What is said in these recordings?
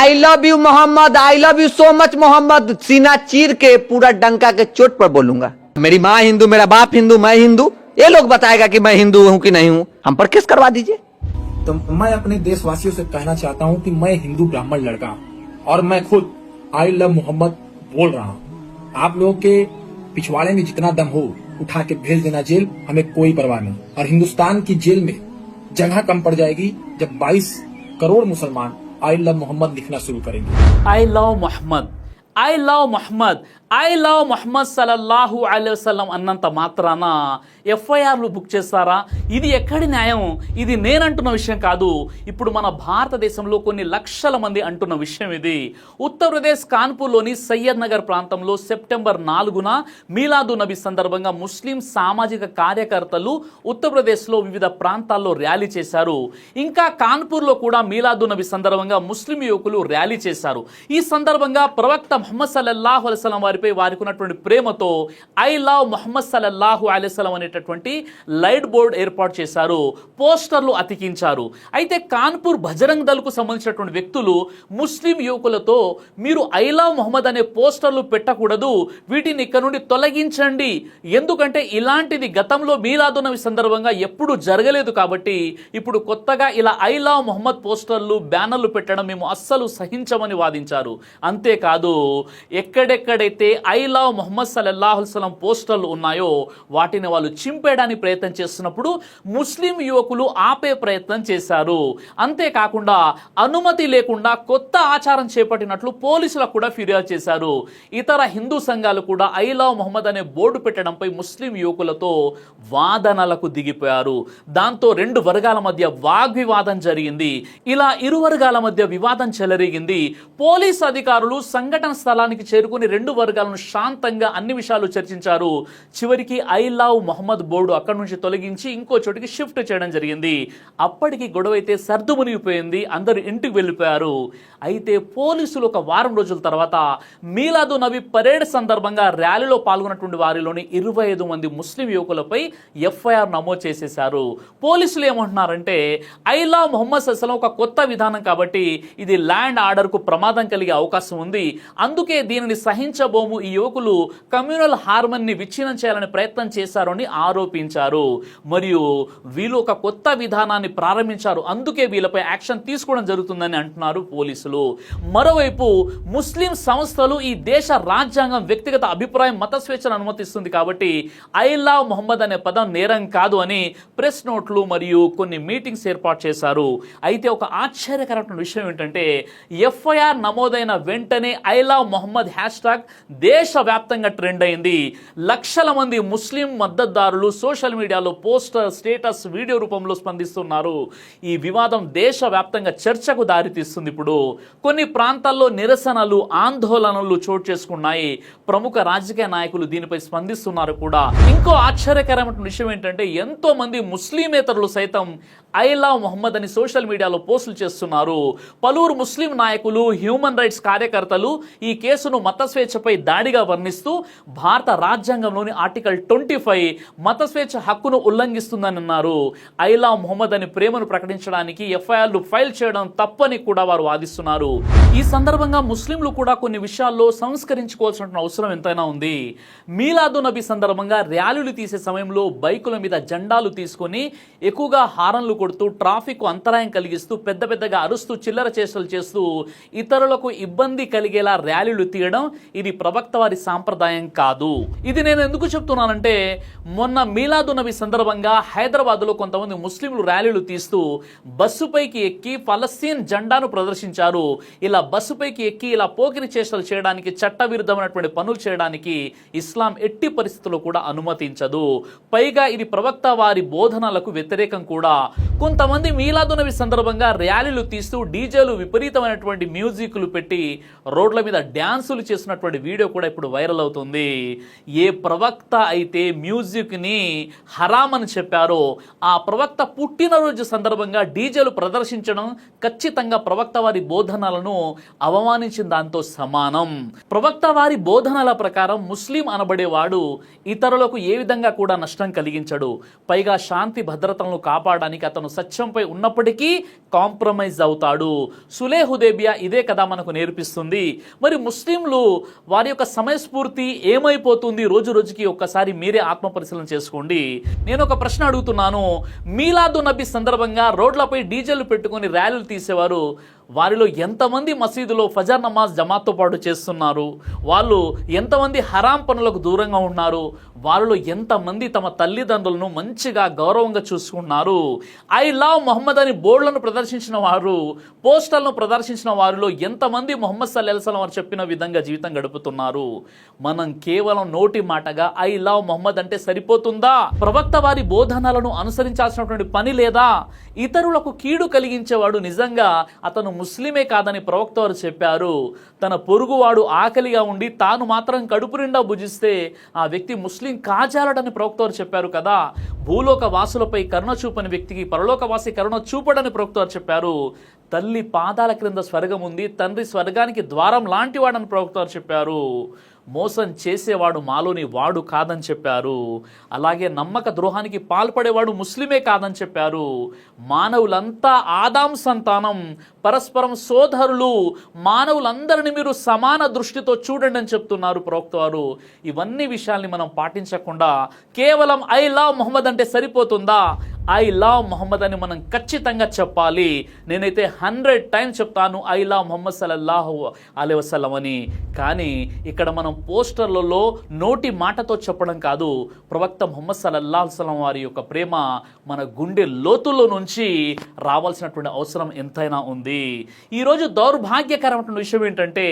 I love you Mohammad I love you so much Mohammad सीना चीर के, पूरा डंका के चोट पर बोलूँगा। मेरी माँ हिंदू, मेरा बाप हिंदू, मैं हिंदू। ये लोग बताएगा कि मैं हिंदू हूँ कि नहीं हूँ। हम पर किस करवा दीजिए। तो मैं अपने देशवासियों से कहना चाहता हूँ कि मैं हिंदू ब्राह्मण लड़का हूँ और मैं खुद आई लव मोहम्मद बोल रहा हूँ। आप लोगों के पिछवाड़े में जितना दम हो, उठा के भेज देना जेल, हमें कोई परवाह नहीं। और हिंदुस्तान की जेल में जगह कम पड़ जाएगी जब 22 करोड़ मुसलमान आई लव मोहम्मद लिखना शुरू करेंगे I love Mohammad I love Mohammad I love Mohammad సలల్లాహు అలైహి అన్నంత మాత్రాన ఎఫ్ఐఆర్లు బుక్ చేస్తారా? ఇది ఎక్కడి న్యాయం? ఇది నేనంటున్న విషయం కాదు. ఇప్పుడు మన భారతదేశంలో కొన్ని లక్షల మంది అంటున్న విషయం ఇది. ఉత్తరప్రదేశ్ కాన్పూర్లోని సయ్యద్ నగర్ ప్రాంతంలో సెప్టెంబర్ నాలుగున మీలాదు నబీ సందర్భంగా ముస్లిం సామాజిక కార్యకర్తలు ఉత్తరప్రదేశ్లో వివిధ ప్రాంతాల్లో ర్యాలీ చేశారు. ఇంకా కాన్పూర్లో కూడా మీలాదు నబీ సందర్భంగా ముస్లిం యువకులు ర్యాలీ చేశారు. ఈ సందర్భంగా ప్రవక్త ముహమ్మద్ సల్లల్లాహు వారి వారిపై వారికి ఉన్నటువంటి ప్రేమతో ఐ లవ్ మొహమ్మద్ సలల్లాహు అలైస్లం అనేటటువంటి లైట్ బోర్డ్ ఏర్పాటు చేశారు పోస్టర్లు అతికించారు. అయితే కాన్పూర్ బజరంగ్ దళకు సంబంధించినటువంటి వ్యక్తులు ముస్లిం యువకులతో మీరు ఐ లవ్ మొహమ్మద్ అనే పోస్టర్లు పెట్టకూడదు వీటిని ఇక్కడ నుండి తొలగించండి. ఎందుకంటే ఇలాంటిది గతంలో మీలాదున్నవి సందర్భంగా ఎప్పుడు జరగలేదు కాబట్టి ఇప్పుడు కొత్తగా ఇలా ఐ లవ్ మొహమ్మద్ పోస్టర్లు బ్యానర్లు పెట్టడం మేము అస్సలు సహించమని వాదించారు. అంతేకాదు ఎక్కడెక్కడైతే ఐ లవ్ మొహమ్మద్ సల్లల్లాహుల్సలం పోస్టర్లు ఉన్నాయో వాటిని వాళ్ళు చింపేయడానికి ప్రయత్నం చేస్తున్నప్పుడు ముస్లిం యువకులు ఆపే ప్రయత్నం చేశారు. అంతేకాకుండా అనుమతి లేకుండా కొత్త ఆచారం చేపట్టినట్లు పోలీసులకు కూడా ఫిర్యాదు చేశారు. ఇతర హిందూ సంఘాలు కూడా ఐ లవ్ మొహమ్మద్ అనే బోర్డు పెట్టడంపై ముస్లిం యువకులతో వాదనలకు దిగిపోయారు. దాంతో రెండు వర్గాల మధ్య వాగ్వివాదం జరిగింది. ఇలా ఇరు వర్గాల మధ్య వివాదం చెలరేగింది. పోలీస్ అధికారులు సంఘటన స్థలానికి చేరుకుని రెండు వర్గాల వర్గాలను శాంతంగా అన్ని విషయాలు చర్చించారు. చివరికి ఐ లవ్ మొహమ్మద్ బోర్డు అక్కడి నుంచి తొలగించి ఇంకో చోటికి షిఫ్ట్ చేయడం జరిగింది. అప్పటికి గొడవ అయితే సర్దుమునిగిపోయింది. అందరూ ఇంటికి వెళ్ళిపోయారు. అయితే పోలీసులు ఒక వారం రోజుల తర్వాత మీలాదు నబీ పరేడ్ సందర్భంగా ర్యాలీలో పాల్గొన్నటువంటి వారిలోని ఇరవై ఐదు మంది ముస్లిం యువకులపై ఎఫ్ఐఆర్ నమోదు చేసేశారు. పోలీసులు ఏమంటున్నారంటే ఐలా మొహమ్మద్ అసలు ఒక కొత్త విధానం కాబట్టి ఇది ల్యాండ్ ఆర్డర్కు ప్రమాదం కలిగే అవకాశం ఉంది. అందుకే దీనిని సహించబోము ఈ యువకులు కమ్యూనల్ హార్మన్ని విచ్ఛిన్నం చేయాలని ప్రయత్నం చేశారు అని ఆరోపించారు. మరియు వీళ్ళు ఒక కొత్త విధానాన్ని ప్రారంభించారు. అందుకే వీళ్ళపై యాక్షన్ తీసుకోవడం జరుగుతుందని అంటున్నారు పోలీసులు. మరోవైపు ముస్లిం సంస్థలు ఈ దేశ రాజ్యాంగం వ్యక్తిగత అభిప్రాయం మత స్వేచ్ఛను అనుమతిస్తుంది కాబట్టి ఐ లవ్ మొహమ్మద్ అనే పదం నేరం కాదు అని ప్రెస్ నోట్లు మరియు కొన్ని మీటింగ్స్ ఏర్పాటు చేశారు. అయితే ఒక ఆశ్చర్యకరమైన విషయం ఏంటంటే ఎఫ్ఐఆర్ నమోదైన వెంటనే I love Mohammad hash tag దేశవ్యాప్తంగా ట్రెండ్ అయింది. లక్షల మంది ముస్లిం మద్దతుదారులు సోషల్ మీడియాలో పోస్టర్ స్టేటస్ వీడియో రూపంలో స్పందిస్తున్నారు. ఈ వివాదం దేశవ్యాప్తంగా చర్చకు దారితీస్తుంది ఇప్పుడు. కొన్ని ప్రాంతాల్లో నిరసనలు ఆందోళనలు చోటు చేసుకున్నాయి. ప్రముఖ రాజకీయ నాయకులు దీనిపై స్పందిస్తున్నారు కూడా. ఇంకో ఆశ్చర్యకరమైన విషయం ఏంటంటే ఎంతో మంది ముస్లిమేతరులు సైతం ఐ లవ్ మొహమ్మద్ అని సోషల్ మీడియాలో పోస్టులు చేస్తున్నారు. పలువురు ముస్లిం నాయకులు హ్యూమన్ రైట్స్ కార్యకర్తలు ఈ కేసును మత స్వేచ్ఛపై దాడిగా వర్ణిస్తూ భారత రాజ్యాంగంలోని ఆర్టికల్ ట్వంటీ ఫైవ్ మత స్వేచ్ఛ హక్కును ఉల్లంఘిస్తుందని అన్నారు. ఐలా మొహమ్మద్ అని ప్రేమను ప్రకటించడానికి ఎఫ్ఐఆర్లు ఫైల్ చేయడం తప్పని కూడా వారు వాదిస్తున్నారు. ఈ సందర్భంగా ముస్లింలు కూడా కొన్ని విషయాల్లో సంస్కరించుకోవాల్సిన అవసరం ఎంతైనా ఉంది. మీలాదు నబీ సందర్భంగా ర్యాలీలు తీసే సమయంలో బైకుల మీద జెండాలు తీసుకొని ఎక్కువగా హారన్లు కొడుతూ ట్రాఫిక్ అంతరాయం కలిగిస్తూ పెద్ద పెద్దగా అరుస్తూ చిల్లర చేష్టలు చేస్తూ ఇతరులకు ఇబ్బంది కలిగేలా ర్యాలీలు తీయడం ఇది ప్రవక్త వారి సాంప్రదాయం కాదు. ఇది నేను ఎందుకు చెప్తున్నానంటే మొన్న మీలాదు నబీ సందర్భంగా హైదరాబాద్లో కొంతమంది ముస్లింలు ర్యాలీలు తీస్తూ బస్సుపైకి ఎక్కి ఫలస్తీన్ జెండాను ప్రదర్శించారు. ఇలా బస్సుపైకి ఎక్కి ఇలా పోకిరి చేష్టలు చేయడానికి చట్టవిరుద్ధమైనటువంటి పనులు చేయడానికి ఇస్లాం ఎట్టి పరిస్థితుల్లో కూడా అనుమతించదు. పైగా ఇది ప్రవక్త వారి బోధనలకు వ్యతిరేకం కూడా. కొంతమంది మీలాదునవి సందర్భంగా ర్యాలీలు తీస్తూ డీజేలు విపరీతమైనటువంటి మ్యూజిక్లు పెట్టి రోడ్ల మీద డ్యాన్సులు చేసినటువంటి వీడియో వీడియో కూడా ఇప్పుడు వైరల్ అవుతుంది. ఏ ప్రవక్త అయితే మ్యూజిక్ని హరామ్ అని చెప్పారో ఆ ప్రవక్త పుట్టినరోజు సందర్భంగా డీజేలు ప్రదర్శించడం ఖచ్చితంగా ప్రవక్త వారి బోధనలను అవమానించిన దాంతో సమానం. ప్రవక్త వారి బోధనల ప్రకారం ముస్లిం అనబడేవాడు ఇతరులకు ఏ విధంగా కూడా నష్టం కలిగించడు. పైగా శాంతి భద్రతలను కాపాడడానికి అతను సత్యంపై ఉన్నప్పటికీ కాంప్రమైజ్ అవుతాడు. సులేహుదేబియా ఇదే కదా మనకు నేర్పిస్తుంది. మరి ముస్లింలు వారి యొక్క సమయస్ఫూర్తి ఏమైపోతుంది? రోజు రోజుకి ఒక్కసారి మీరే ఆత్మ పరిశీలన చేసుకోండి. నేను ఒక ప్రశ్న అడుగుతున్నాను. మీలాదు నబీ సందర్భంగా రోడ్లపై డీజేలు పెట్టుకొని ర్యాలీలు తీసేవారు. వారిలో ఎంతమంది మసీదులో ఫజర్ నమాజ్ జమాత్తో పాటు చేస్తున్నారు? వాళ్ళు ఎంతమంది హరాం పనులకు దూరంగా ఉన్నారు? వారిలో ఎంతమంది తమ తల్లిదండ్రులను మంచిగా గౌరవంగా చూసుకున్నారు? ఐ లవ్ మొహమ్మద్ అని బోర్డులను ప్రదర్శించిన వారు పోస్టర్లను ప్రదర్శించిన వారిలో ఎంతమంది మొహమ్మద్ సల్లాహం వారు చెప్పిన విధంగా జీవితం గడుపుతున్నారు? మనం కేవలం నోటి మాటగా ఐ లవ్ మొహమ్మద్ అంటే సరిపోతుందా? ప్రవక్త వారి బోధనలను అనుసరించాల్సినటువంటి పని లేదా? ఇతరులకు కీడు కలిగించేవాడు నిజంగా అతను ముస్లిమే కాదని ప్రవక్త వారు చెప్పారు. తన పొరుగువాడు ఆకలిగా ఉండి తాను మాత్రం కడుపు నిండా భుజిస్తే ఆ వ్యక్తి ముస్లిం కాజాలడని ప్రవక్త వారు చెప్పారు కదా. భూలోక వాసులపై కరుణ చూపని వ్యక్తికి పరలోకవాసి కరుణ చూపడని ప్రవక్త వారు చెప్పారు. తల్లి పాదాల క్రింద స్వర్గం ఉంది తండ్రి స్వర్గానికి ద్వారం లాంటివాడని ప్రవక్త వారు చెప్పారు. మోసం చేసేవాడు మాలోని వాడు కాదని చెప్పారు. అలాగే నమ్మక ద్రోహానికి పాల్పడేవాడు ముస్లిమే కాదని చెప్పారు. మానవులంతా ఆదాం సంతానం పరస్పరం సోదరులు మానవులందరిని మీరు సమాన దృష్టితో చూడండి అని చెప్తున్నారు ప్రవక్త వారు. ఇవన్నీ విషయాల్ని మనం పాటించకుండా కేవలం ఐ లవ్ మొహమ్మద్ అంటే సరిపోతుందా? ఐ లవ్ మొహమ్మద్ అని మనం ఖచ్చితంగా చెప్పాలి. నేనైతే హండ్రెడ్ టైమ్స్ చెప్తాను ఐ లవ్ మొహమ్మద్ సలల్లాహు అలై వసలం అని. కానీ ఇక్కడ మనం పోస్టర్లలో నోటి మాటతో చెప్పడం కాదు ప్రవక్త మొహమ్మద్ సలల్లా సలం వారి యొక్క ప్రేమ మన గుండె లోతుల్లో నుంచి రావాల్సినటువంటి అవసరం ఎంతైనా ఉంది. ఈరోజు దౌర్భాగ్యకరమైన విషయం ఏంటంటే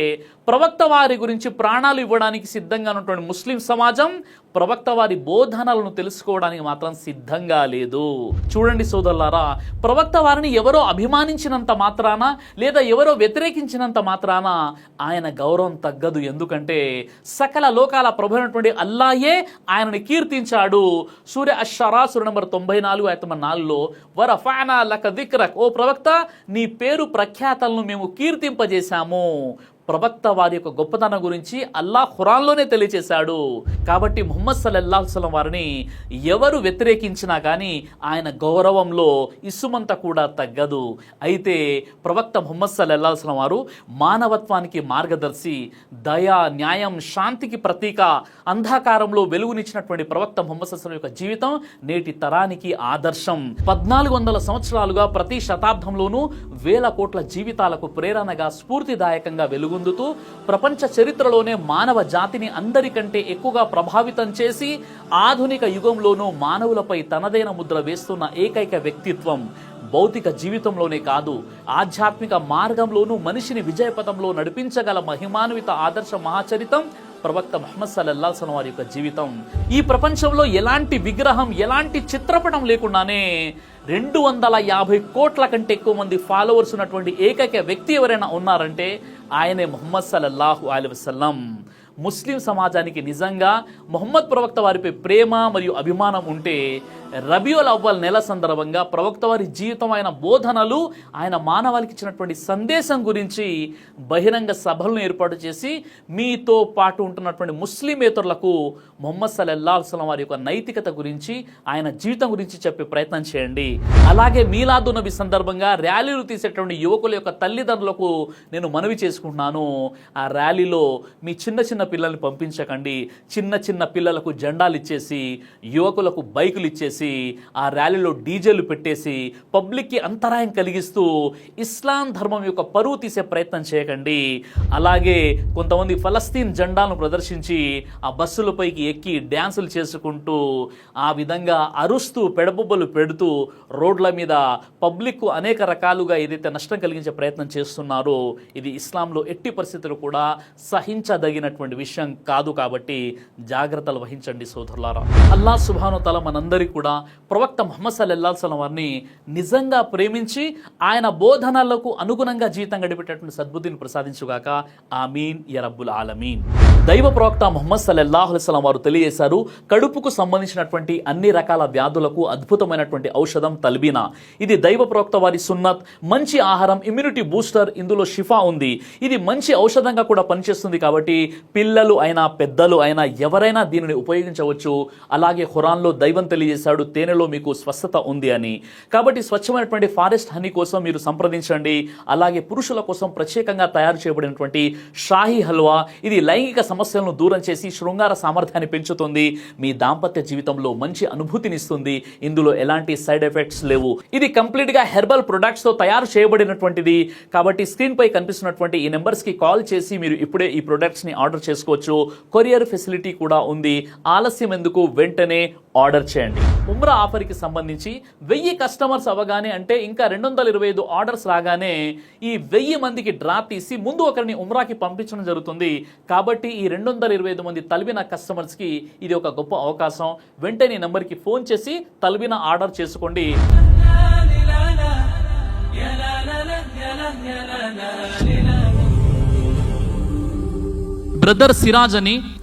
ప్రవక్త వారి గురించి ప్రాణాలు ఇవ్వడానికి సిద్ధంగా ఉన్నటువంటి ముస్లిం సమాజం ప్రవక్త వారి బోధనలను తెలుసుకోవడానికి మాత్రం సిద్ధంగా లేదు. చూడండి సోదరులారా ప్రవక్త వారిని ఎవరో అభిమానించినంత మాత్రాన లేదా ఎవరో వ్యతిరేకించినంత మాత్రాన ఆయన గౌరవం తగ్గదు. ఎందుకంటే సకల లోకాల ప్రభునటువంటి అల్లాయే ఆయనని కీర్తించాడు. సూర్య అషరా నంబర్ తొంభై నాలుగు ఆయన నాలుగులో వరఫానా లక దిక్రక్. ఓ ప్రవక్త నీ పేరు ప్రఖ్యాతలను మేము కీర్తింపజేశాము. ప్రవక్త వారి యొక్క గొప్పతనం గురించి అల్లాహ్ ఖురాన్లోనే తెలియచేశాడు. కాబట్టి ముహమ్మద్ సల్లల్లాహు సలం వారిని ఎవరు వ్యతిరేకించినా కానీ ఆయన గౌరవంలో ఇసుమంత కూడా తగ్గదు. అయితే ప్రవక్త ముహమ్మద్ సల్లల్లాహు సలం వారు మానవత్వానికి మార్గదర్శి దయా న్యాయం శాంతికి ప్రతీక అంధకారంలో వెలుగునిచ్చినటువంటి ప్రవక్త ముహమ్మద్ సల్లం యొక్క జీవితం నేటి తరానికి ఆదర్శం. పద్నాలుగు వందల సంవత్సరాలుగా ప్రతి శతాబ్దంలోనూ వేల కోట్ల జీవితాలకు ప్రేరణగా స్ఫూర్తిదాయకంగా వెలుగొందుతూ ప్రపంచ చరిత్రలోనే మానవ జాతిని అందరికంటే ఎక్కువగా ప్రభావితం చేసి ఆధునిక యుగంలోనూ మానవులపై తనదైన ముద్ర వేస్తున్న ఏకైక వ్యక్తిత్వం భౌతిక జీవితంలోనే కాదు ఆధ్యాత్మిక మార్గంలోనూ మనిషిని విజయపథంలో నడిపించగల మహిమాన్విత ఆదర్శ మహాచరితం ప్రవక్త మహమ్మద్ సల్లల్లాహు వారి యొక్క జీవితం. ఈ ప్రపంచంలో ఎలాంటి విగ్రహం ఎలాంటి చిత్రపటం లేకుండానే రెండు వందల యాభై కోట్ల కంటే ఎక్కువ మంది ఫాలోవర్స్ ఉన్నటువంటి ఏకైక వ్యక్తి ఎవరైనా ఉన్నారంటే ఆయనే మొహమ్మద్ సల్లల్లాహు అలీ వసల్లం. ముస్లిం సమాజానికి నిజంగా మొహమ్మద్ ప్రవక్త వారిపై ప్రేమ మరియు అభిమానం ఉంటే రబియుల్ అవ్వల్ నెల సందర్భంగా ప్రవక్త వారి జీవితం ఆయన బోధనలు ఆయన మానవాళికి ఇచ్చినటువంటి సందేశం గురించి బహిరంగ సభలను ఏర్పాటు చేసి మీతో పాటు ఉంటున్నటువంటి ముస్లిమేతరులకు మొహమ్మద్ సల్లల్లాహు సలం వారి యొక్క నైతికత గురించి ఆయన జీవితం గురించి చెప్పే ప్రయత్నం చేయండి. అలాగే మీలాదు నబి సందర్భంగా ర్యాలీలు తీసేటువంటి యువకుల యొక్క తల్లిదండ్రులకు నేను మనవి చేసుకుంటున్నాను. ఆ ర్యాలీలో మీ చిన్న చిన్న పిల్లల్ని పంపించకండి. చిన్న చిన్న పిల్లలకు జెండాలు ఇచ్చేసి యువకులకు బైకులు ఇచ్చేసి ఆ ర్యాలీలో డీజేలు పెట్టేసి పబ్లిక్కి అంతరాయం కలిగిస్తూ ఇస్లాం ధర్మం యొక్క పరువు తీసే ప్రయత్నం చేయకండి. అలాగే కొంతమంది ఫలస్తీన్ జెండాలను ప్రదర్శించి ఆ బస్సులపైకి ఎక్కి డ్యాన్సులు చేసుకుంటూ ఆ విధంగా అరుస్తూ పెడబొబ్బలు పెడుతూ రోడ్ల మీద పబ్లిక్కు అనేక రకాలుగా ఏదైతే నష్టం కలిగించే ప్రయత్నం చేస్తున్నారో ఇది ఇస్లాంలో ఎట్టి పరిస్థితులు కూడా సహించదగినటువంటి విషయం కాదు కాబట్టి జాగ్రత్తలు వహించండి సోదరులారా. అల్లా సుభాను తల మనందరికీ కూడా కూడా ప్రవక్త మొహమ్మద్ సల్లల్లాహు సలం వారిని నిజంగా ప్రేమించి ఆయన బోధనలకు అనుగుణంగా జీవితం గడిపేటటువంటి సద్బుద్ధిని ప్రసాదించుగాక. ఆమీన్. యరబ్బుల్ ఆలమీన్. దైవ ప్రవక్త మొహమ్మద్ సల్లెల్లాహుస్లం వారు తెలియజేశారు కడుపుకు సంబంధించినటువంటి అన్ని రకాల వ్యాధులకు అద్భుతమైనటువంటి ఔషధం తల్బీనా. ఇది దైవ ప్రవక్త వారి సున్నత్ మంచి ఆహారం ఇమ్యూనిటీ బూస్టర్ ఇందులో షిఫా ఉంది. ఇది మంచి ఔషధంగా కూడా పనిచేస్తుంది కాబట్టి పిల్లలు అయినా పెద్దలు అయినా ఎవరైనా దీనిని ఉపయోగించవచ్చు. అలాగే హురాన్లో దైవం తెలియజేశాడు తేనెలో మీకు స్వస్థత ఉంది అని. కాబట్టి స్వచ్ఛమైనటువంటి ఫారెస్ట్ హనీ కోసం మీరు సంప్రదించండి. అలాగే పురుషుల కోసం ప్రత్యేకంగా తయారు చేయబడినటువంటి షాహీ హల్వా ఇది లైంగిక సమస్యలను దూరం చేసి శృంగార సామర్థ్యాన్ని పెంచుతుంది. మీ దాంపత్య జీవితంలో మంచి అనుభూతినిస్తుంది ఇందులో ఎలాంటి సైడ్ ఎఫెక్ట్స్ లేవు. ఇది కంప్లీట్గా హెర్బల్ ప్రొడక్ట్స్తో తయారు చేయబడినటువంటిది. కాబట్టి స్క్రీన్పై కనిపిస్తున్నటువంటి ఈ నెంబర్స్కి కాల్ చేసి మీరు ఇప్పుడే ఈ ప్రొడక్ట్స్ని ఆర్డర్ చేసుకోవచ్చు. కొరియర్ ఫెసిలిటీ కూడా ఉంది. ఆలస్యం ఎందుకు? వెంటనే ఆర్డర్ చేయండి. ఉమ్రా ఆఫర్కి సంబంధించి వెయ్యి కస్టమర్స్ అవ్వగానే అంటే ఇంకా రెండు వందల ఇరవై ఐదు ఆర్డర్స్ రాగానే ఈ వెయ్యి మందికి డ్రా తీసి ముందు ఒకరిని ఉమ్రాకి పంపించడం జరుగుతుంది. కాబట్టి ఈ రెండు వందల ఇరవై ఐదు మంది తల్బిన కస్టమర్స్కి ఇది ఒక గొప్ప అవకాశం. వెంటనే నెంబర్కి ఫోన్ చేసి తల్బిన ఆర్డర్ చేసుకోండి. బ్రదర్ సిరాజ్ అని